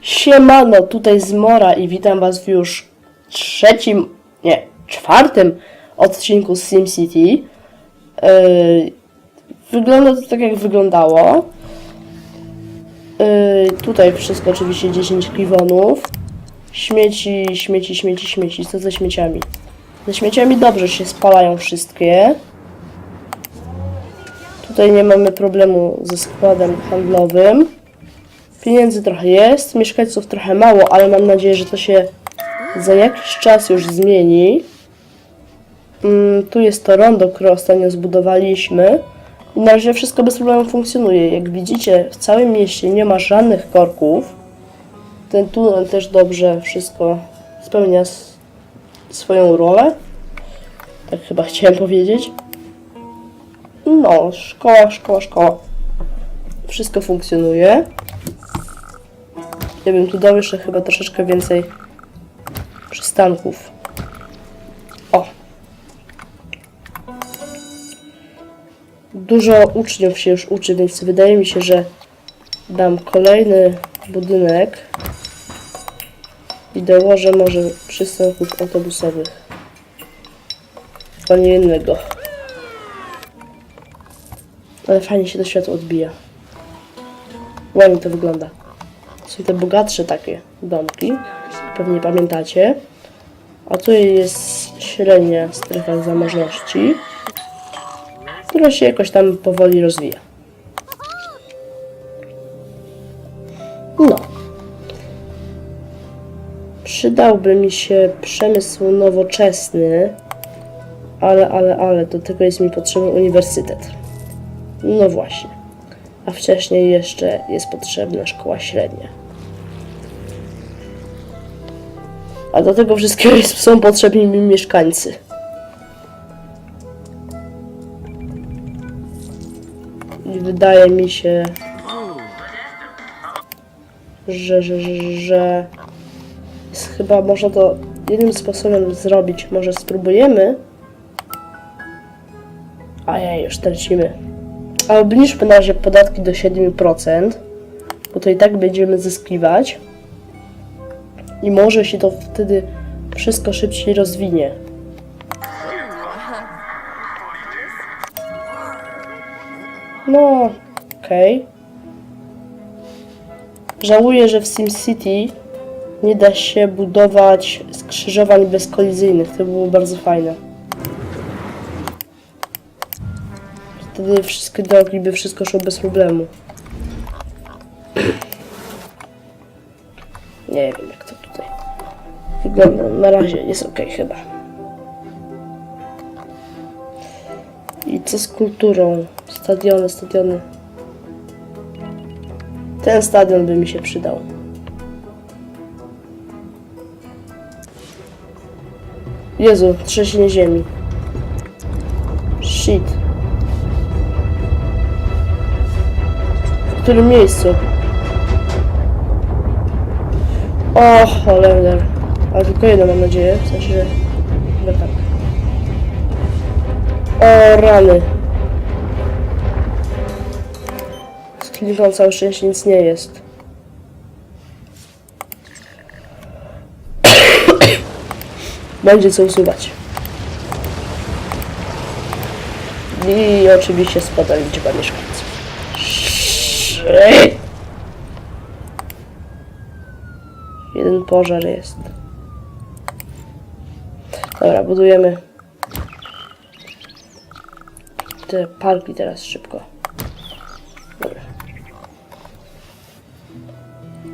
Siemano, tutaj Zmora i witam was w już trzecim, nie, czwartym odcinku SimCity. Yy, wygląda to tak jak wyglądało. Yy, tutaj wszystko oczywiście 10 kliwonów. Śmieci, śmieci, śmieci, śmieci. Co ze śmieciami? Ze śmieciami dobrze się spalają wszystkie. Tutaj nie mamy problemu ze składem handlowym. Pieniędzy trochę jest, mieszkańców trochę mało, ale mam nadzieję, że to się za jakiś czas już zmieni. Mm, tu jest to rondo, które ostatnio zbudowaliśmy. I na razie wszystko bez problemu funkcjonuje. Jak widzicie, w całym mieście nie ma żadnych korków. Ten tunel też dobrze wszystko spełnia swoją rolę. Tak chyba chciałem powiedzieć. No, szkoła, szkoła, szkoła. Wszystko funkcjonuje. Ja bym tu dał jeszcze chyba troszeczkę więcej przystanków. O! Dużo uczniów się już uczy, więc wydaje mi się, że dam kolejny budynek i dołożę może przystanków autobusowych. Chyba nie jednego. Ale fajnie się to światło odbija. Ładnie to wygląda. Są te bogatsze takie domki. Pewnie pamiętacie. A tu jest średnia strefa zamożności, która się jakoś tam powoli rozwija. No. Przydałby mi się przemysł nowoczesny, ale, ale, ale do tego jest mi potrzebny uniwersytet. No właśnie. A wcześniej jeszcze jest potrzebna szkoła średnia. A do tego wszystkiego są potrzebni mi mieszkańcy. I wydaje mi się, że, że, że, że jest chyba można to jednym sposobem zrobić. Może spróbujemy? A ja już tracimy. A obniżmy na razie podatki do 7%, bo to i tak będziemy zyskiwać. I może się to wtedy wszystko szybciej rozwinie. No, okej. Żałuję, że w SimCity nie da się budować skrzyżowań bezkolizyjnych. To było bardzo fajne. Wtedy wszystkie drogi by wszystko szło bez problemu. Nie wiem jak to tutaj wygląda. Na razie jest ok chyba. I co z kulturą? Stadiony, stadiony. Ten stadion by mi się przydał. Jezu, trzęsienie ziemi. Shit. Którym miejscu? O, cholender. Ale tylko jedno mam nadzieję, w sensie, że chyba tak. O, rany. Z kliniką całe szczęście nic nie jest. Będzie co usuwać. I oczywiście spada liczba mieszkańców. Jeden pożar jest. Dobra, budujemy te parki teraz szybko. Dobra.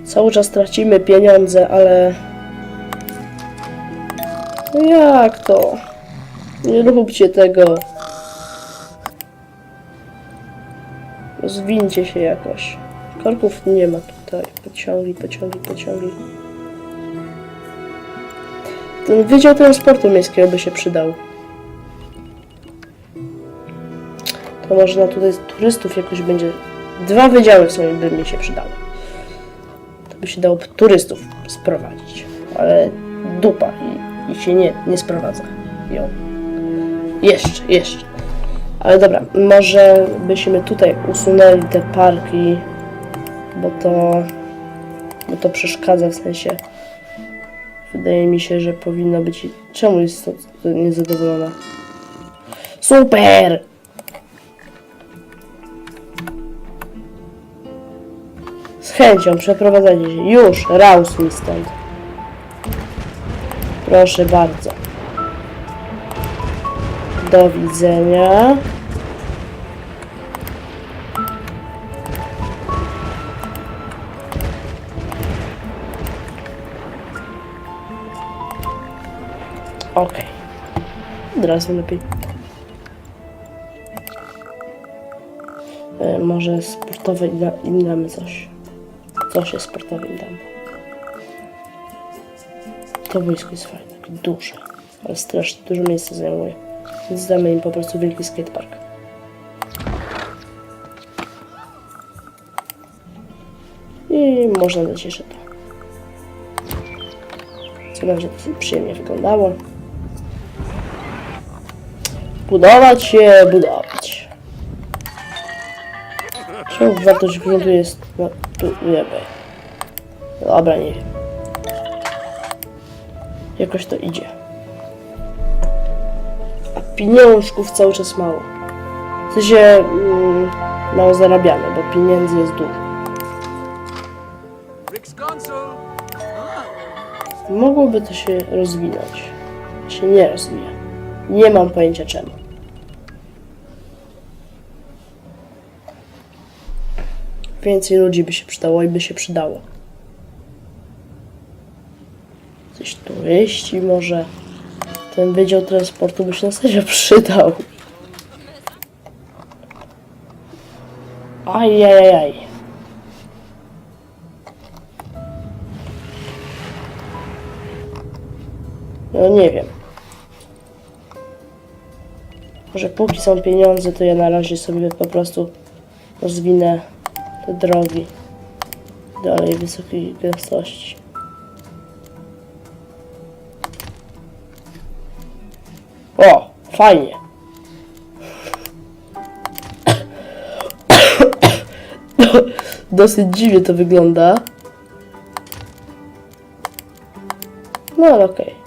Cały czas tracimy pieniądze, ale... No jak to? Nie róbcie tego. Zwincie się jakoś. Korków nie ma tutaj. Pociągi, pociągi, pociągi. Ten Wydział Transportu Miejskiego by się przydał. To można tutaj turystów jakoś będzie... Dwa wydziały w sumie by mi się przydały. To by się dało turystów sprowadzić. Ale dupa i, i się nie, nie sprowadza ją. Jeszcze, jeszcze. Ale dobra, może byśmy tutaj usunęli te parki, bo to Bo to przeszkadza w sensie. Wydaje mi się, że powinno być. Czemu jest niezadowolona? Super! Z chęcią przeprowadzajcie się. Już, raus mi stąd. Proszę bardzo. Do widzenia. Razu lepiej. E, może sportowe im, da, damy coś. Coś jest sportowe im damy. To boisko jest fajne, duże, ale strasznie dużo miejsca zajmuje. Więc damy im po prostu wielki skatepark. I można dać jeszcze to. Co będzie przyjemnie wyglądało. Budować się, budować. Czemu wartość gruntu jest... No, tu, nie wiem. Dobra, nie wiem. Jakoś to idzie. A pieniążków cały czas mało. W sensie mm, mało zarabiamy, bo pieniędzy jest dużo. Mogłoby to się rozwinąć. Się nie rozwija. Nie mam pojęcia czemu. Więcej ludzi by się przydało i by się przydało. Coś turyści może. Ten wydział transportu by się na serio przydał. Ajajajaj. No nie wiem. Może póki są pieniądze, to ja na razie sobie po prostu rozwinę te drogi dalej wysokiej gęstości. O, fajnie. Dosyć dziwnie to wygląda. No ale okej.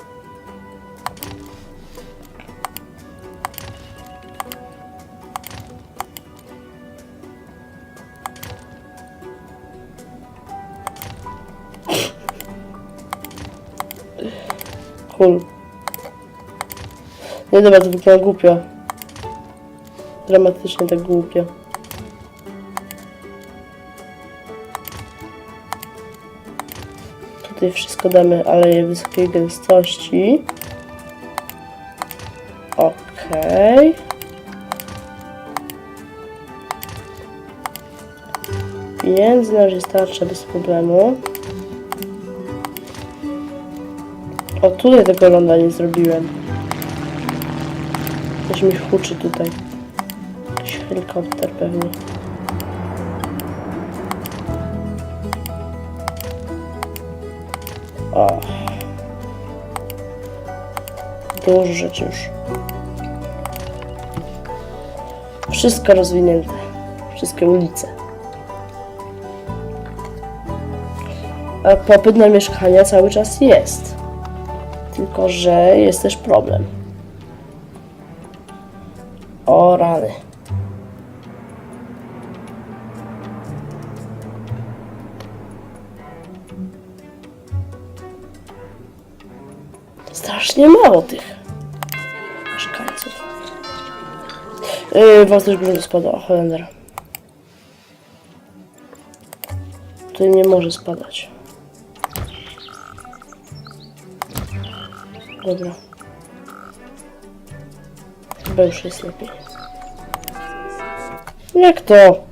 Cool. Nie dobra, to wygląda głupio. Dramatycznie tak głupio. Tutaj wszystko damy aleje wysokiej gęstości. Okej. Pieniędzy nam się starcza bez problemu. O, tutaj tego ląda nie zrobiłem. Coś mi huczy tutaj. Jakiś helikopter pewnie. O. Dużo rzeczy już. Wszystko rozwinięte. Wszystkie ulice. A popyt na mieszkania cały czas jest. Tylko, że jest też problem. O rany. Strasznie mało tych mieszkańców. Yy, wartość gruntu spada. O, Holender. Tutaj nie może spadać. Dobra. Chyba już jest lepiej. Jak to?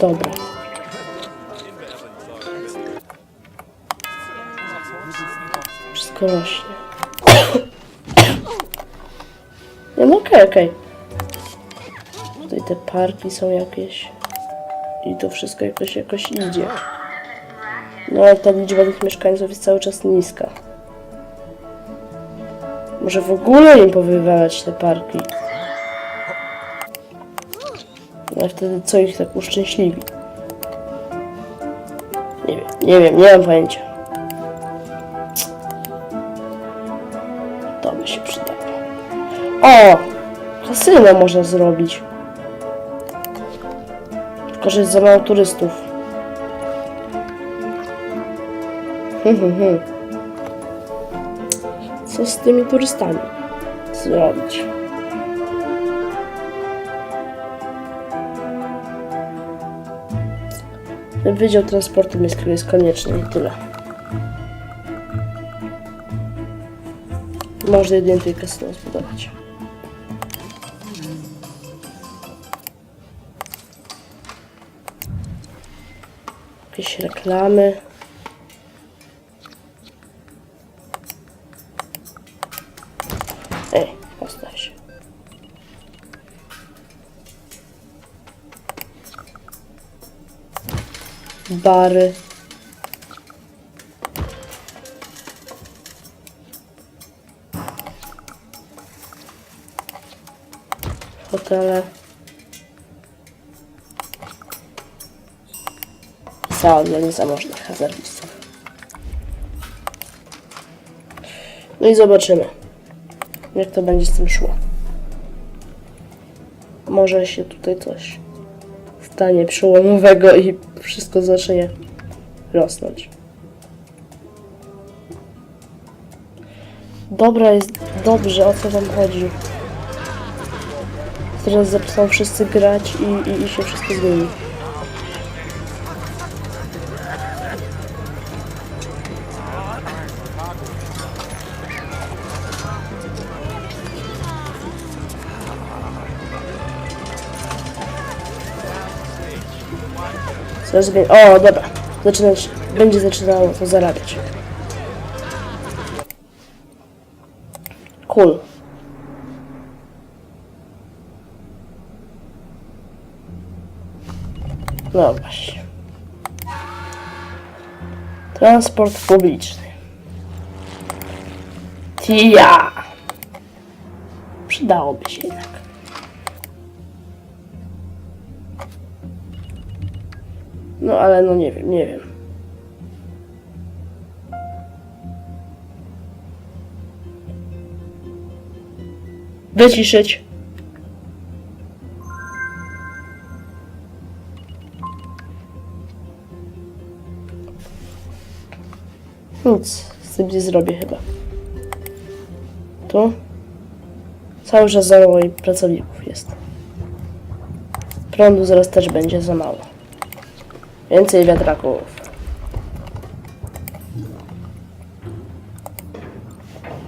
Dobra. Wszystko rośnie. Nie, no okej, okej. Tutaj te parki są jakieś. I to wszystko jakoś, jakoś idzie. No ale ta liczba tych mieszkańców jest cały czas niska. Może w ogóle im powywalać te parki. No wtedy co ich tak uszczęśliwi? Nie wiem, nie wiem, nie mam pojęcia. To by się przydało. O! Kasyno można zrobić. Tylko, że jest za mało turystów. Hmm, hmm, hmm. Co z tymi turystami zrobić? Wydział Transportu Miejskiego jest konieczny i tyle. Można jedynie tylko kasyno zbudować. Reklamy. Ej, postaw się. Bary. Hotele. Sala dla niezamożnych hazardistów. No i zobaczymy, jak to będzie z tym szło. Może się tutaj coś stanie przełomowego i wszystko zacznie rosnąć. Dobra, jest dobrze, o co wam chodzi? Teraz zaczną wszyscy grać i, i, i się wszystko zmieni. Zaraz. O, dobra. Zaczynać, będzie zaczynało to zarabiać. Cool. No właśnie. Transport publiczny. Tia! Przydałoby się jednak. No ale no nie wiem, nie wiem. Wyciszyć. Nic z tym nie zrobię chyba. Tu? Cały czas za mało pracowników jest. Prądu zaraz też będzie za mało. Więcej wiatraków.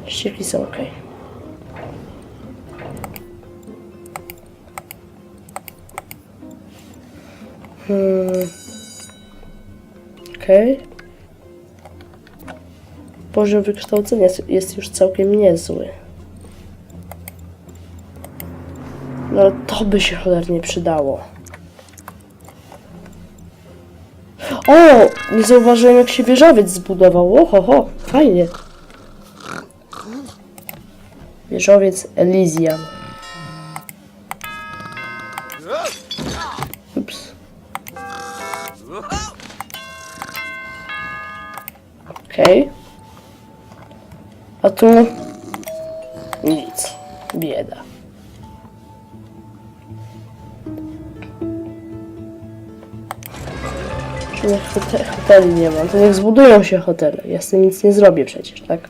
Ścieki są ok. Hmm. Okej. Poziom wykształcenia jest- już całkiem niezły. No ale to by się cholernie przydało. O! Nie zauważyłem jak się wieżowiec zbudował. Oho, fajnie. Wieżowiec Elysian. Ups. Okej. A tu nic. Bieda. Żadnych hote- hoteli nie ma. To niech zbudują się hotele. Ja z tym nic nie zrobię przecież, tak?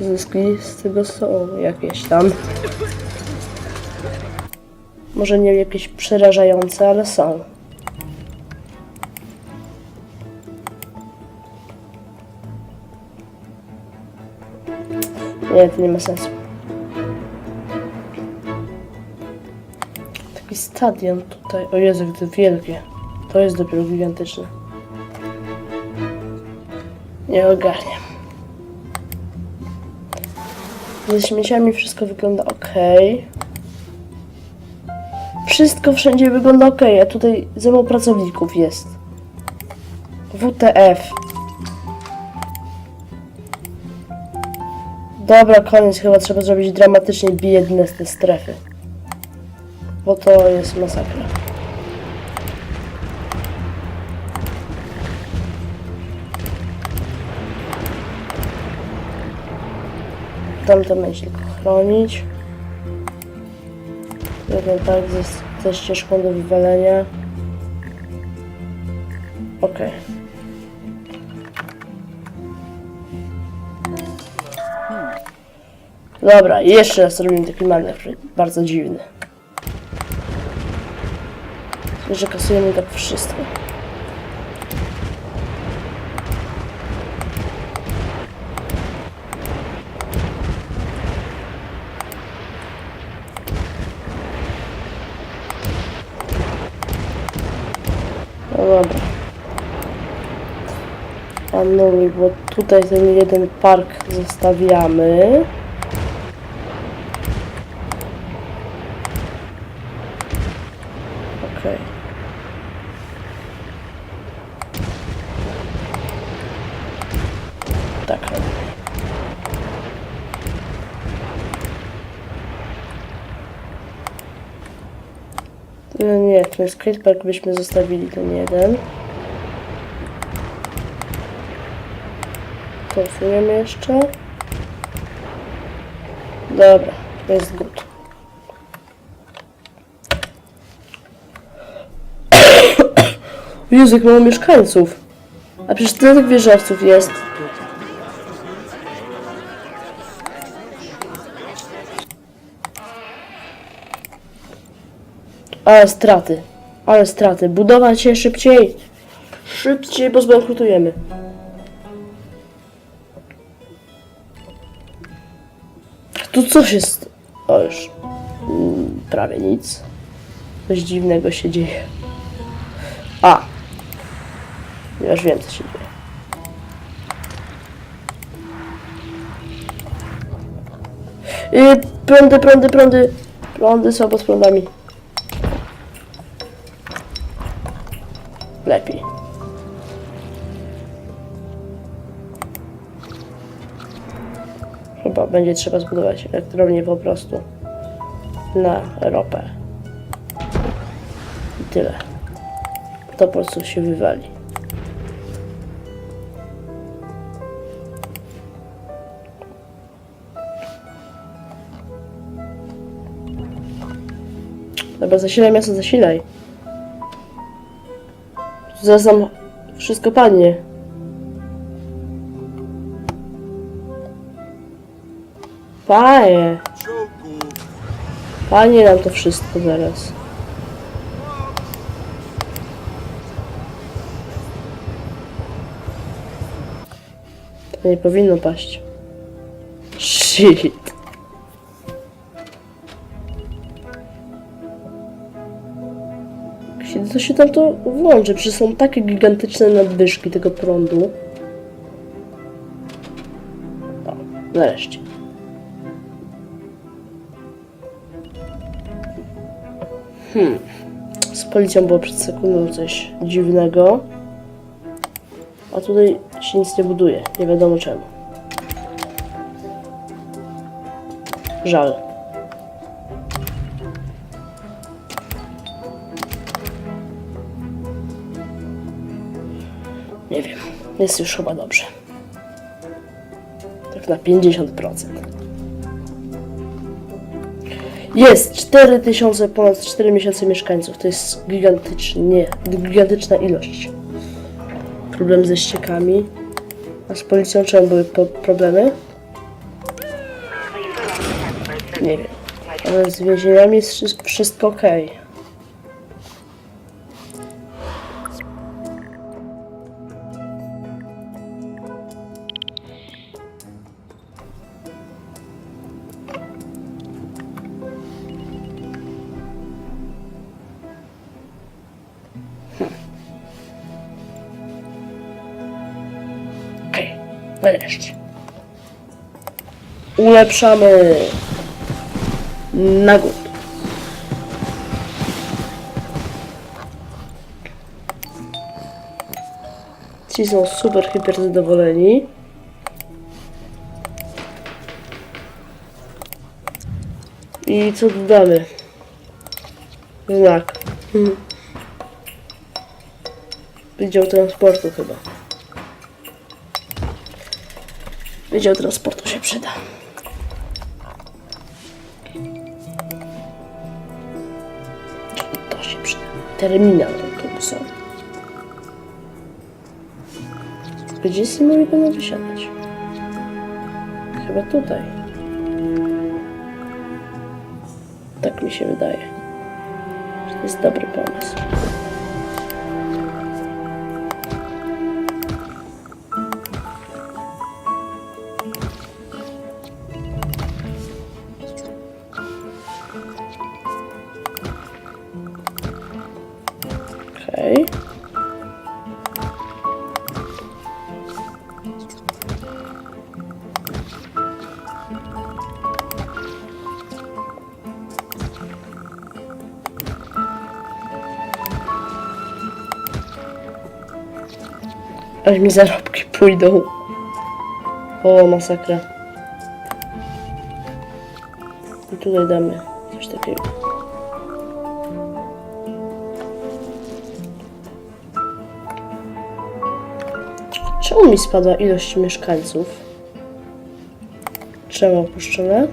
Zyski z tego są jakieś tam. Może nie jakieś przerażające, ale są. Nie, to nie ma sensu. Stadion tutaj. O Jezu, to wielkie. To jest dopiero gigantyczne. Nie ogarniam. Ze śmieciami wszystko wygląda ok. Wszystko wszędzie wygląda ok, a tutaj za mało pracowników jest. WTF. Dobra, koniec. Chyba trzeba zrobić dramatycznie biedne z tej strefy. Bo to jest masakra. Tamto będzie tylko chronić. Jeden tak ze, ze ścieżką do wywalenia. Okej. Dobra, jeszcze raz robimy taki manewr. Bardzo dziwny. Że kasujemy tak wszystko. No dobra. Anuluj, bo tutaj ten jeden park zostawiamy. Okej. Tak robię. Ten skatepark byśmy zostawili ten jeden. To usuniemy jeszcze. Dobra, jest good. Jak mało mieszkańców. A przecież tyle tych wieżowców jest. Ale straty. Ale straty. Budować się szybciej. Szybciej, bo zbankrutujemy. Tu coś jest. O już. Mm, Prawie nic. Coś dziwnego się dzieje. A. Ja już wiem, co się dzieje. I prądy, prądy, prądy. Prądy są pod prądami. Lepiej. Chyba będzie trzeba zbudować elektrownię po prostu na ropę. I tyle. To po prostu się wywali. Dobra, zasilaj miasto, zasilaj. Zaraz nam wszystko padnie. Panie, panie nam to wszystko zaraz. To nie powinno paść. Shit. To się tam to włączy? Przecież są takie gigantyczne nadwyżki tego prądu. O, nareszcie. Hmm. Z policją było przed sekundą coś dziwnego. A tutaj się nic nie buduje. Nie wiadomo czemu. Żal. Nie wiem. Jest już chyba dobrze. Tak na 50%. Jest 4000, ponad 4 miesiące mieszkańców. To jest gigantycznie, gigantyczna ilość. Problem ze ściekami. A z policją czemu były problemy? Nie wiem. Ale z więzieniami jest wszy- wszystko ok. Okej, nareszcie. Ulepszamy nagród. Ci są super, hiper zadowoleni. I co dodamy? Znak. Mhm. Wydział transportu chyba. Wydział transportu się przyda. To się przyda. Terminal autobusowy. Gdzie Simoni będą wysiadać? Chyba tutaj. Tak mi się wydaje. To jest dobry pomysł. Aż mi zarobki pójdą. O, masakra. I tutaj damy coś takiego. Czemu mi spadła ilość mieszkańców? Czemu opuszczone?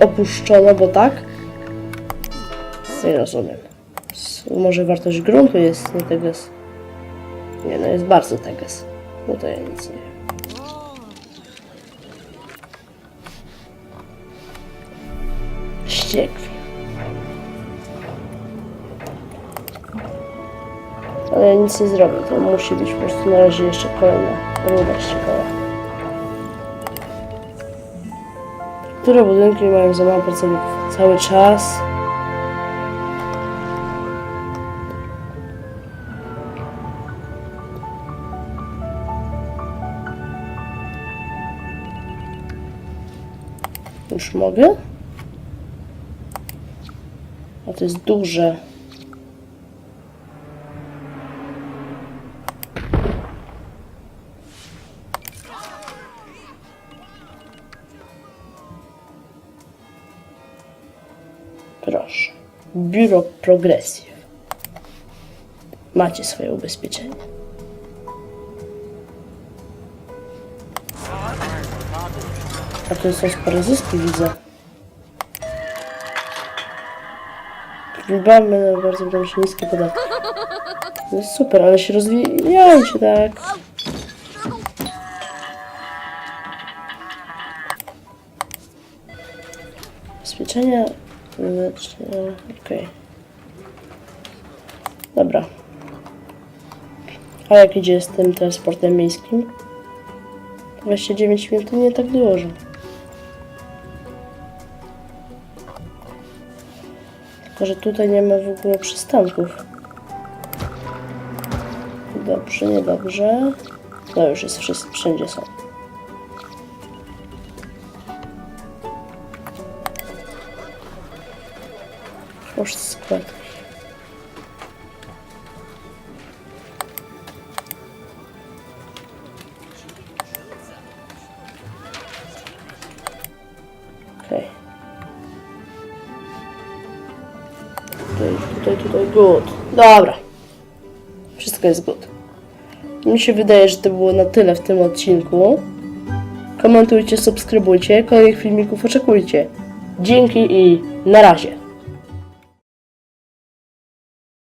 Opuszczono, bo tak? Nie rozumiem. Może wartość gruntu jest nie teges. No jest bardzo teges. No to ja nic nie wiem. Ale ja nic nie zrobię, to musi być po prostu na razie jeszcze kolejna ruda ściekowa. Które budynki mają za mało pracowników? Cały czas. Już mogę? A to jest duże. Proszę. Biuro Progressive. Macie swoje ubezpieczenie. A to są spore zyski, widzę. Dbamy na bardzo będą się niskie podatki. Jest super, ale się rozwijajcie, tak. Ubezpieczenia... leczenia, Okej. Dobra. A jak idzie z tym transportem miejskim? 29 minut to nie tak dużo. Tylko, że tutaj nie ma w ogóle przystanków. Dobrze, niedobrze. No już jest wszyscy, wszędzie są. Składki. Okej. Good. Dobra. Wszystko jest good. Mi się wydaje, że to było na tyle w tym odcinku. Komentujcie, subskrybujcie, kolejnych filmików oczekujcie. Dzięki i na razie.